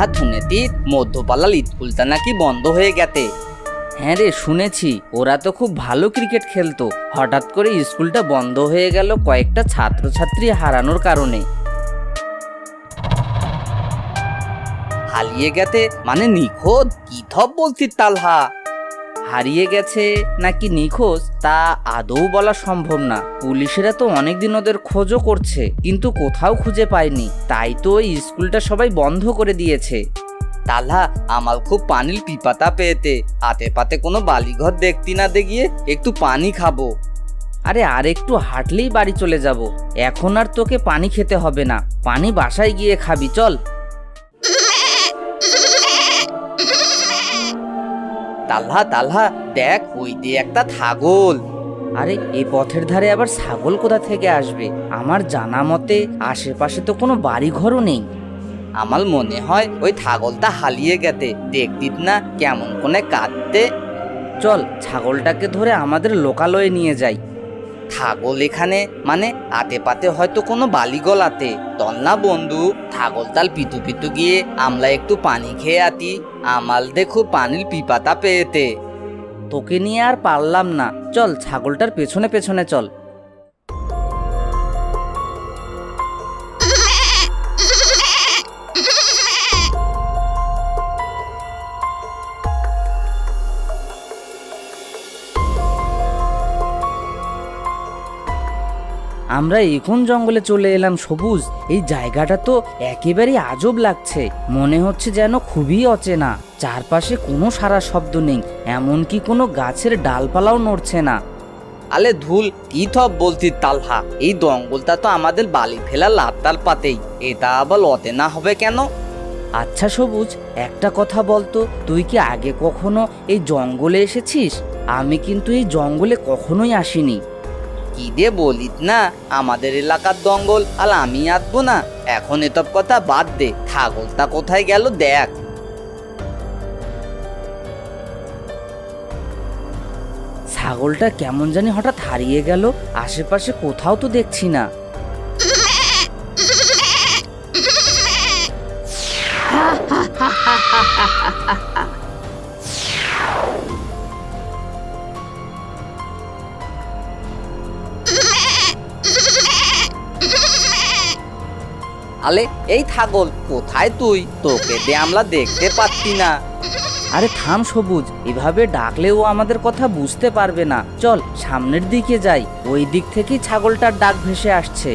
তালহা থুনেতি মধ্যপাল্লাল স্কুলটা নাকি বন্ধ হয়ে গেছে। হ্যাঁ রে, শুনেছি। ওরা তো খুব ভালো ক্রিকেট খেলতো। হঠাৎ করে স্কুলটা বন্ধ হয়ে গেল কয়েকটা ছাত্রছাত্রী হারানোর কারণে। হালিয়ে গেতে মানে নিখোঁজ? কি থব বলছি তালহা? হারিয়ে গেছে নাকি নিখোঁজ, তা আদৌ বলা সম্ভব না। পুলিশেরা তো অনেকদিন ওদের খোঁজও করছে, কিন্তু কোথাও খুঁজে পায়নি। তাই তো ওই স্কুলটা সবাই বন্ধ করে দিয়েছে। তালা আমার খুব পানির পিপাতা পেয়েতে। আতে পাতে কোনো বালিঘর দেখতি না দেখিয়ে একটু পানি খাব। আরে, আর একটু হাঁটলেই বাড়ি চলে যাব। এখন আর তোকে পানি খেতে হবে না। পানি বাসায় গিয়ে খাবি, চল। তালহা তালহা, দেখ, ওই দিয়ে একটা ছাগল। আরে, এ পথের ধারে আবার ছাগল কোথা থেকে আসবে? আমার জানা মতে আশেপাশে তো কোনো বাড়ি ঘরও নেই। আমার মনে হয় ওই ছাগলটা হালিয়ে গেছে। দেখতিস না কেমন কোনে কাঁদতে চল, ছাগলটাকে ধরে আমাদের লোকালয়ে নিয়ে যাই। ছাগল এখানে মানে আতে পাতে হয়তো কোনো বালি গলাতে। তল না বন্ধু, ছাগল তাল পিতু পিতু গিয়ে আমলা একটু পানি খেয়ে আতি, আমাল দেখো পানির পিপাতা পেয়েতে। তোকে নিয়ে আর পারলাম না। চল ছাগলটার পেছনে পেছনে চল। আমরা এখন জঙ্গলে চলে এলাম সবুজ। এই জায়গাটা তো একেবারেই আজব লাগছে। মনে হচ্ছে যেন খুবই অচেনা। চারপাশে কোনো সারা শব্দ নেই এমনকি কোনো গাছের ডালপালাও নড়ছে না। আলে ধুল কি থব বলতি তালহা? এই দঙ্গলটা তো আমাদের বালি ফেলা লাত্তাল পাতেই। এটা আবার অতেনা হবে কেন? আচ্ছা সবুজ একটা কথা বলতো তুই কি আগে কখনো এই জঙ্গলে এসেছিস? আমি কিন্তু এই জঙ্গলে কখনোই আসিনি। কি দে বলিত না, আমাদের এলাকার দঙ্গল আর আমি আসব না। এখন এসব কথা বাদ দে, ছাগলটা কোথায় গেল দেখ। ছাগলটা কেমন জানি হঠাৎ হারিয়ে গেল, আশেপাশে কোথাও তো দেখছি না। আলে এই ছাগল কোথায় তুই? তোকে দে আমরা দেখতে পাচ্ছি না। আরে থাম সবুজ, এভাবে ডাকলেও আমাদের কথা বুঝতে পারবে না। চল, সামনের দিকে যাই। ওই দিক থেকেই ছাগলটার ডাক ভেসে আসছে।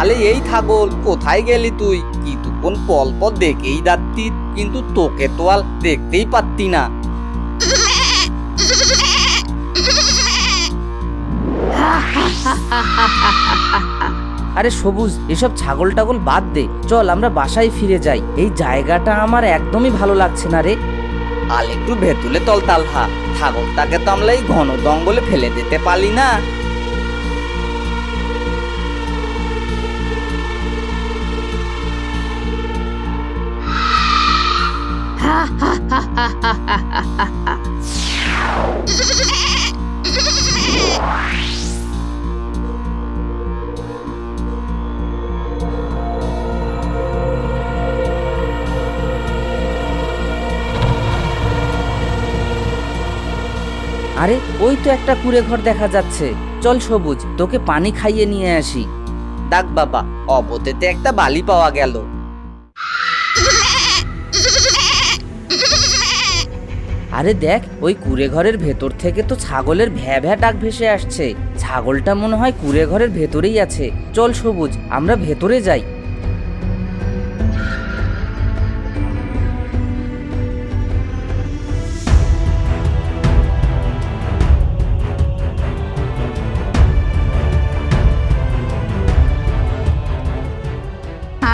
আলে এই ছাগল, কোথায় গেলি তুই? কিছুক্ষণ পল পর দেখেই যাচ্ছি কিন্তু তোকে তো আর দেখতেই পাচ্ছি না। আরে সবুজ এসব ছাগল টাগল বাদ দে। চল আমরা বাসায় ফিরে যাই। এই জায়গাটা আমার একদমই ভালো লাগছে না রে। আল একটু ভেতুলে তল তালহা। ছাগলটাকে তো আমরা এই ঘন জঙ্গলে ফেলে দিতে পারি না। আরে, ওই তো একটা কুড়ে ঘর দেখা যাচ্ছে। চল সবুজ, তোকে পানি খাইয়ে নিয়ে আসি। ডাক বাবা, অবতেতে একটা বালি পাওয়া গেল। আরে দেখ, ওই কুড়ে ঘরের ভেতর থেকে তো ছাগলের ভ্যা ভ্যা ডাক ভেসে আসছে। ছাগলটা মনে হয় কুড়ে ঘরের ভেতরেই আছে। চল সবুজ, আমরা ভেতরে যাই।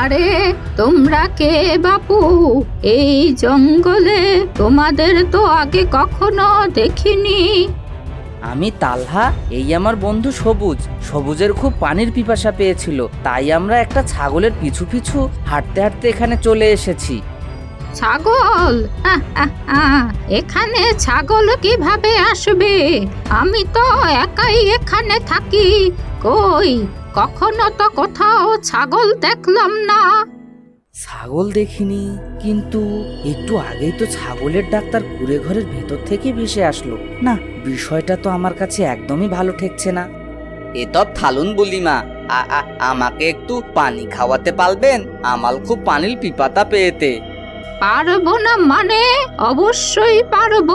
আরে তোমরা কে বাপু? এই জঙ্গলে তোমাদের তো আগে কখনো দেখিনি। আমি তালহা এই আমার বন্ধু সবুজ। সবুজের খুব পানির পিপাসা পেয়েছিল তাই আমরা একটা ছাগলের পিছু পিছু হাঁটতে হাঁটতে এখানে চলে এসেছি। ছাগল? আহ, আহ, আহ, এখানে ছাগল কীভাবে আসবে? আমি তো একাই এখানে থাকি কই? কখনো তো কোথাও ছাগল দেখলাম না। ছাগল দেখিনি কিন্তু একটু আগেই তো ছাগলের ডাক্তার কুড়ে ঘরের ভেতর থেকে ভেসে আসলো। না বিষয়টা তো আমার কাছে একদমই ভালো ঠেকছে না। এ তো থালুন বলিমা আ- আ- আমাকে একটু পানি খাওয়াতে পারবেন? আমার খুব পানির পিপাতা পেয়েতে। পারব না মানে? অবশ্যই পারব।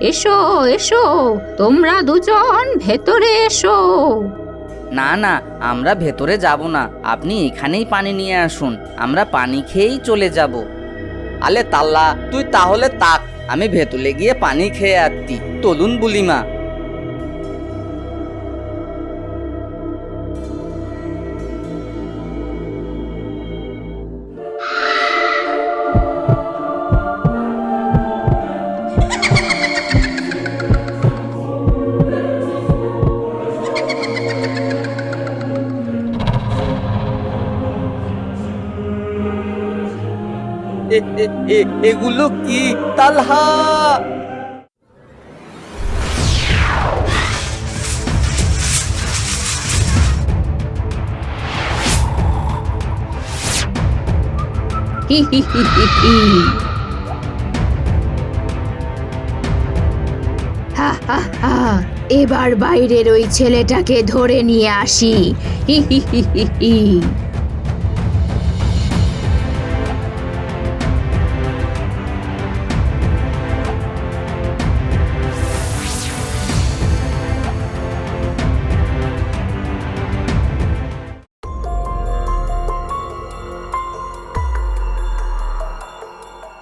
এসো এসো তোমরা দুজন ভেতরে এসো। না না, আমরা ভেতরে যাব না। আপনি এখানেই পানি নিয়ে আসুন। আমরা পানি খেয়েই চলে যাব। আলে তাল্লা, তুই তাহলে তাক। আমি ভেতরে গিয়ে পানি খেয়ে আসতি তলুন বুলিমা। এগুলো কি? তালহা! এবার বাইরের ওই ছেলেটাকে ধরে নিয়ে আসি। হি হি হি হি হি।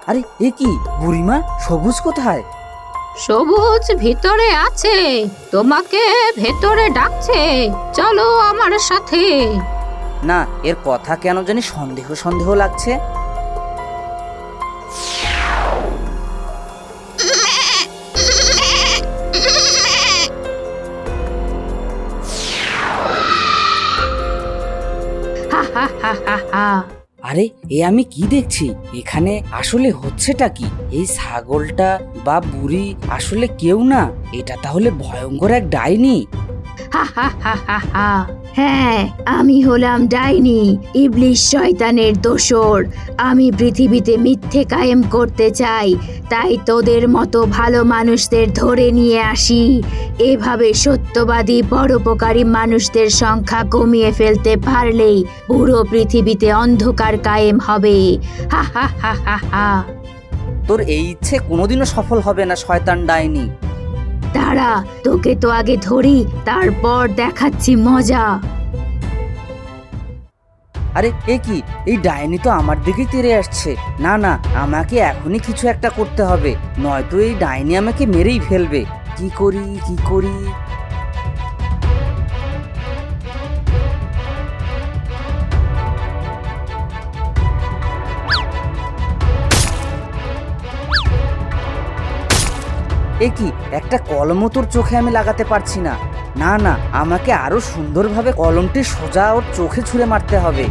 আরে এ কি? বুড়িমা সবুজ কোথায়? সবুজ ভিতরে আছে তোমাকে ভেতরে ডাকছে। চলো আমার সাথে। না এর কথা কেন জানি সন্দেহ সন্দেহ লাগছে। হা হা হা হা আরে, এ আমি কি দেখছি? এখানে আসলে হচ্ছেটা কি? এই ছাগলটা বা বুড়ি আসলে কেউ না? এটা তাহলে ভয়ঙ্কর এক ডাইনি। হা হা হা হা হ্যাঁ আমি হলাম ডাইনি, ইবলিশ শয়তানের দোসর। আমি পৃথিবীতে মিথ্যে কায়েম করতে চাই, তাই তোদের মতো ভালো মানুষদের ধরে নিয়ে আসি। এভাবে সত্যবাদী, পরোপকারী মানুষদের সংখ্যা কমিয়ে ফেলতে পারলেই পুরো পৃথিবীতে অন্ধকার কায়েম হবে। হা হা হা হা হা। তোর এই ইচ্ছে কোনোদিনও সফল হবে না, শয়তান ডাইনি। দাঁড়া, তোকে তো আগে ধরি, তারপর দেখাচ্ছি মজা। আরে, এ কি? এই ডাইনি তো আমার দিকেই তেরে আসছে। না না, আমাকে এখনই কিছু একটা করতে হবে, নয়তো এই ডাইনি আমাকে মেরেই ফেলবে। কি করি কি করি? এ কি একটা কলমও তোর চোখে আমি লাগাতে পারছি না না না আমাকে আরও সুন্দরভাবে কলমটি সোজা ওর চোখে ছুঁড়ে মারতে হবে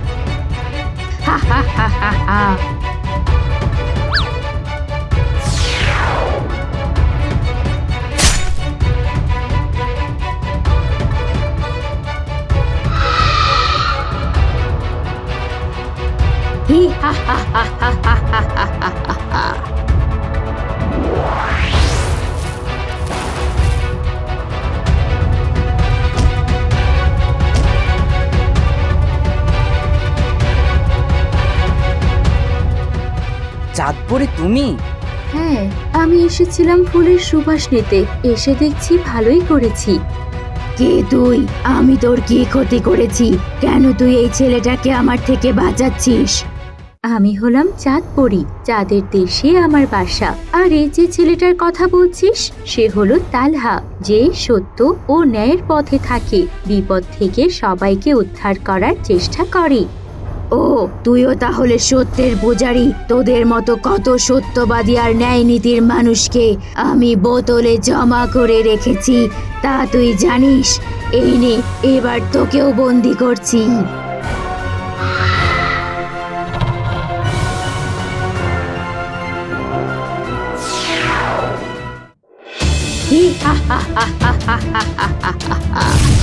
হা হা হা হা হা হি হা হা চাঁদপুরে তুমি? হ্যাঁ আমি এসেছিলাম ফুলের সুবাস নিতে। এসে দেখছি ভালোই করেছি। কে তুই? আমি তোর কি ক্ষতি করেছি? কেন তুই এই ছেলেটাকে আমার থেকে বাঁচাচ্ছিস? আমি হলাম চাঁদ পরি চাঁদের দেশে আমার বাসা। আর এই যে ছেলেটার কথা বলছিস সে হলো তালহা যে সত্য ও ন্যায়ের পথে থাকে। বিপদ থেকে সবাইকে উদ্ধার করার চেষ্টা করে। ও তুইও তাহলে সত্যের পূজারি তোদের মতো কত সত্যবাদী আর ন্যায় নীতির মানুষকে আমি বোতলে জমা করে রেখেছি তা তুই জানিস এই নে এবার তোকেও বন্দি করছি হা হা হা হা হা হা হা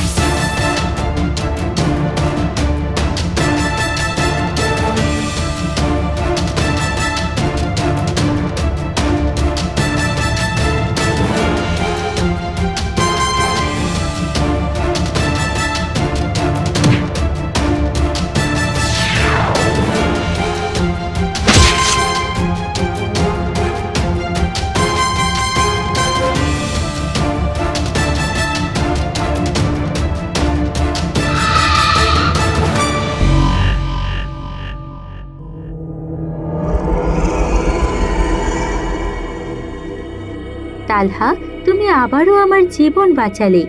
তালহা তুমি আবারও আমার জীবন বাঁচালে।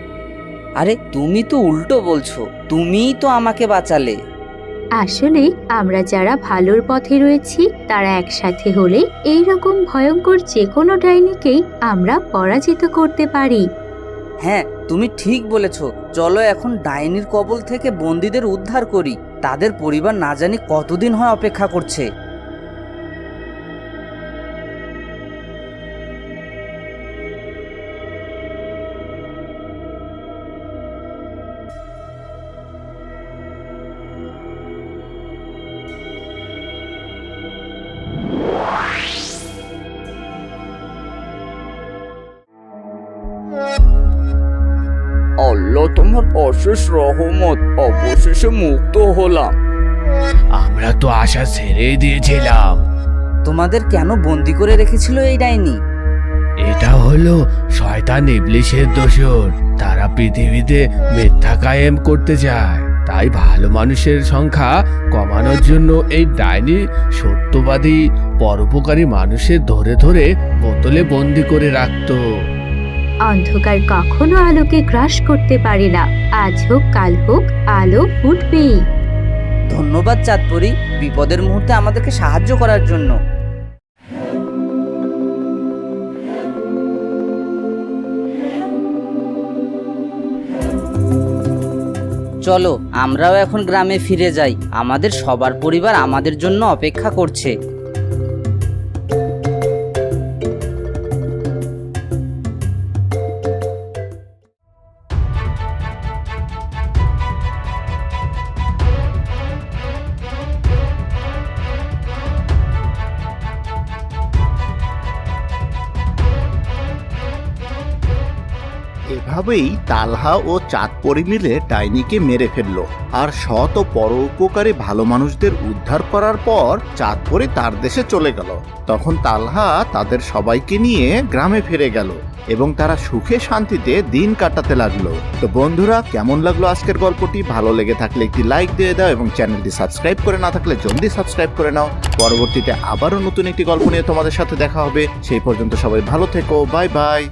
আরে তুমি তো উল্টো বলছো। তুমিই তো আমাকে বাঁচালে। আসলে আমরা যারা ভালোর পথে রয়েছি তারা একসাথে হলে এই রকম ভয়ঙ্কর যে কোনো ডাইনিকেই আমরা পরাজিত করতে পারি। হ্যাঁ তুমি ঠিক বলেছ। চলো এখন ডাইনির কবল থেকে বন্দীদের উদ্ধার করি। তাদের পরিবার না জানি কতদিন হয় অপেক্ষা করছে। তোমার অশেষ রহমত অবশেষে মুক্ত হলাম। আমরা তো আশা ছেড়েই দিয়েছিলাম। তোমাদের কেন বন্দি করে রেখেছিল এই ডাইনি? এটা হলো শয়তান ইবলিশের দোষর। তারা পৃথিবীতে মিথ্যা কায়েম করতে চায়। তাই ভালো মানুষের সংখ্যা কমানোর জন্য এই ডাইনি সত্যবাদী পরোপকারী মানুষের ধরে ধরে বোতলে বন্দি করে রাখতো। অন্ধকার কখনো আলোকে গ্রাস করতে পারে না। আজ হোক, কাল হোক, আলো ফুটবেই। ধন্যবাদ চাঁদপুরি বিপদের মুহূর্তে আমাদেরকে সাহায্য করার জন্য। চলো, আমরাও এখন গ্রামে ফিরে যাই। আমাদের সবার পরিবার আমাদের জন্য অপেক্ষা করছে। এভাবেই তালহা ও চাঁদপরি মিলে ডাইনিকে মেরে ফেলল। আর শত পরোপকারী ভালো মানুষদের উদ্ধার করার পর চাঁদপরি তার দেশে চলে গেল। তখন তালহা তাদের সবাইকে নিয়ে গ্রামে ফিরে গেল এবং তারা সুখে শান্তিতে দিন কাটাতে লাগল। তো বন্ধুরা, কেমন লাগল আজকের গল্পটি? ভালো লেগে থাকলে একটি লাইক দিয়ে দাও এবং চ্যানেলটি সাবস্ক্রাইব করে না থাকলে জলদি সাবস্ক্রাইব করে নাও। পরবর্তীতে আবারও নতুন একটি গল্প নিয়ে তোমাদের সাথে দেখা হবে। সেই পর্যন্ত সবাই ভালো থেকো, বাই বাই।